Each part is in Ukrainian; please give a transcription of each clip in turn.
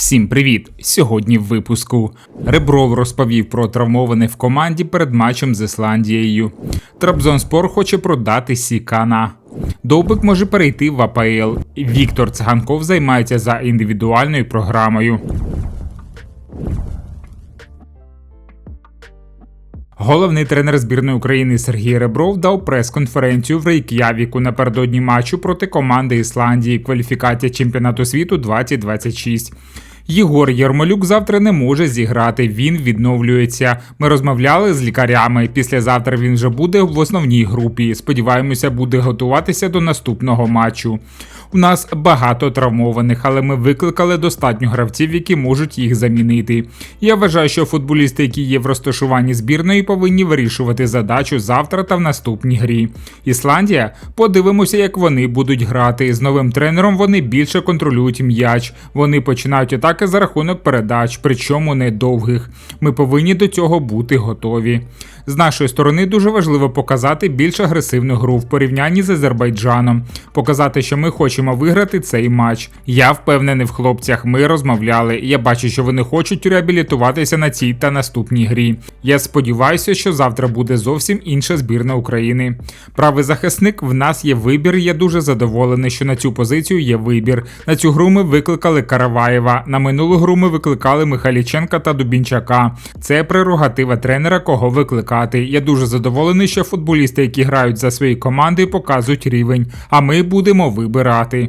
Всім привіт! Сьогодні в випуску Ребров розповів про травмованих в команді перед матчем з Ісландією. Трабзонспор хоче продати Сікана. Довбик може перейти в АПЛ. Віктор Циганков займається за індивідуальною програмою. Головний тренер збірної України Сергій Ребров дав прес-конференцію в Рейк'явіку напередодні матчу проти команди Ісландії кваліфікація чемпіонату світу 2026. Єгор Єрмолюк завтра не може зіграти. Він відновлюється. Ми розмовляли з лікарями. Післязавтра він вже буде в основній групі. Сподіваємося, буде готуватися до наступного матчу. У нас багато травмованих, але ми викликали достатньо гравців, які можуть їх замінити. Я вважаю, що футболісти, які є в розташуванні збірної, повинні вирішувати задачу завтра та в наступній грі. Ісландія, подивимося, як вони будуть грати. З новим тренером вони більше контролюють м'яч. Вони починають атаки за рахунок передач, причому не довгих. Ми повинні до цього бути готові. З нашої сторони дуже важливо показати більш агресивну гру в порівнянні з Азербайджаном, показати, що ми хочемо виграти цей матч. Я впевнений в хлопцях. Ми розмовляли. Я бачу, що вони хочуть реабілітуватися на цій та наступній грі. Я сподіваюся, що завтра буде зовсім інша збірна України. Правий захисник в нас є вибір. Я дуже задоволений, що на цю позицію є вибір. На цю гру ми викликали Караваєва. На минулу гру ми викликали Михайліченка та Дубінчака. Це прерогатива тренера, кого викликати. Я дуже задоволений, що футболісти, які грають за свої команди, показують рівень, а ми будемо вибирати.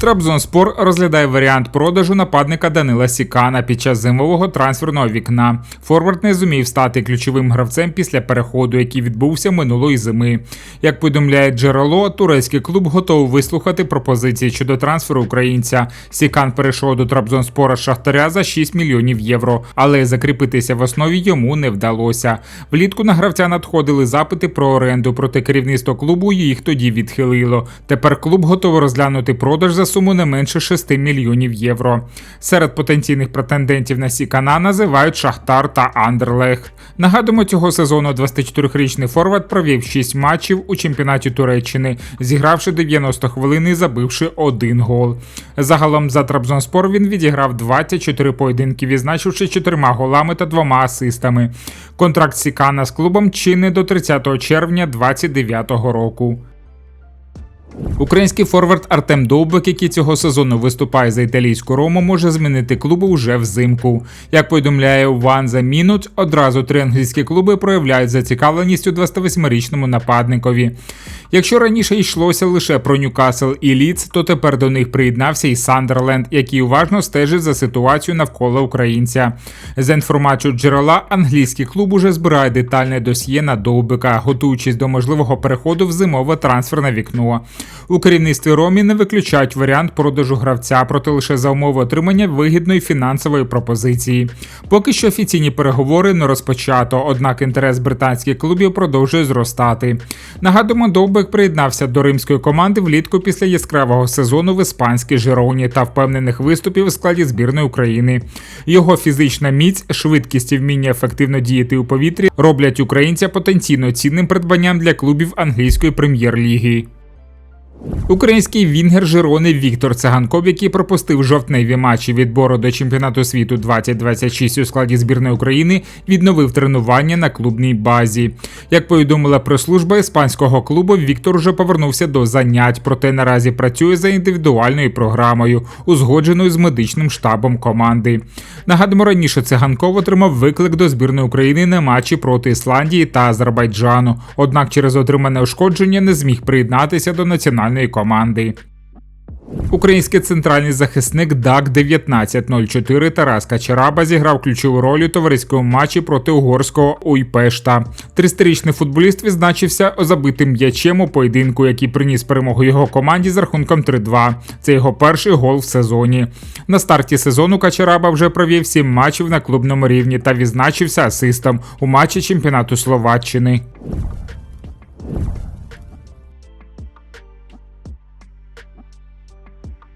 Трабзонспор розглядає варіант продажу нападника Данила Сікана під час зимового трансферного вікна. Форвард не зумів стати ключовим гравцем після переходу, який відбувся минулої зими. Як повідомляє джерело, турецький клуб готовий вислухати пропозиції щодо трансферу українця. Сікан перейшов до Трабзонспора Шахтаря за 6 мільйонів євро, але закріпитися в основі йому не вдалося. Влітку на гравця надходили запити про оренду, проте керівництво клубу їх тоді відхилило. Тепер клуб готовий розглянути продаж за суму не менше 6 мільйонів євро. Серед потенційних претендентів на Сікана називають Шахтар та Андерлех. Нагадуємо, цього сезону 24-річний Форвард провів 6 матчів у чемпіонаті Туреччини, зігравши 90 хвилин і забивши один гол. Загалом за Трабзонспор він відіграв 24 поєдинки, відзначивши 4 голами та 2 асистами. Контракт Сікана з клубом чинний до 30 червня 2029 року. Український форвард Артем Довбик, який цього сезону виступає за італійську рому, може змінити клуби уже взимку. Як повідомляє One The Minute, одразу три англійські клуби проявляють зацікавленість у 28-річному нападникові. Якщо раніше йшлося лише про Ньюкасл і Ліц, то тепер до них приєднався і Сандерленд, який уважно стежить за ситуацією навколо українця. За інформацією джерела, англійський клуб уже збирає детальне досьє на Довбика, готуючись до можливого переходу в зимове трансферне вікно. У керівництві Ромі не виключають варіант продажу гравця, проте лише за умови отримання вигідної фінансової пропозиції. Поки що офіційні переговори не розпочато, однак інтерес британських клубів продовжує зростати. Нагадуємо, Довбек приєднався до римської команди влітку після яскравого сезону в іспанській Жироні та впевнених виступів у складі збірної України. Його фізична міць, швидкість і вміння ефективно діяти у повітрі роблять українця потенційно цінним придбанням для клубів англійської прем'єр-ліги. Український вінгер Жирони Віктор Циганков, який пропустив жовтневі матчі відбору до чемпіонату світу 2026 у складі збірної України, відновив тренування на клубній базі. Як повідомила прес-служба іспанського клубу, Віктор вже повернувся до занять, проте наразі працює за індивідуальною програмою, узгодженою з медичним штабом команди. Нагадуємо, раніше циганков отримав виклик до збірної України на матчі проти Ісландії та Азербайджану. Однак через отримане ушкодження не зміг приєднатися до національної команди. Український центральний захисник ДАК 1904 Тарас Качараба зіграв ключову роль у товариському матчі проти угорського Уйпешта. 30-річний футболіст відзначився забитим м'ячем у поєдинку, який приніс перемогу його команді з рахунком 3-2. Це його перший гол в сезоні. На старті сезону Качараба вже провів 7 матчів на клубному рівні та відзначився асистом у матчі чемпіонату Словаччини.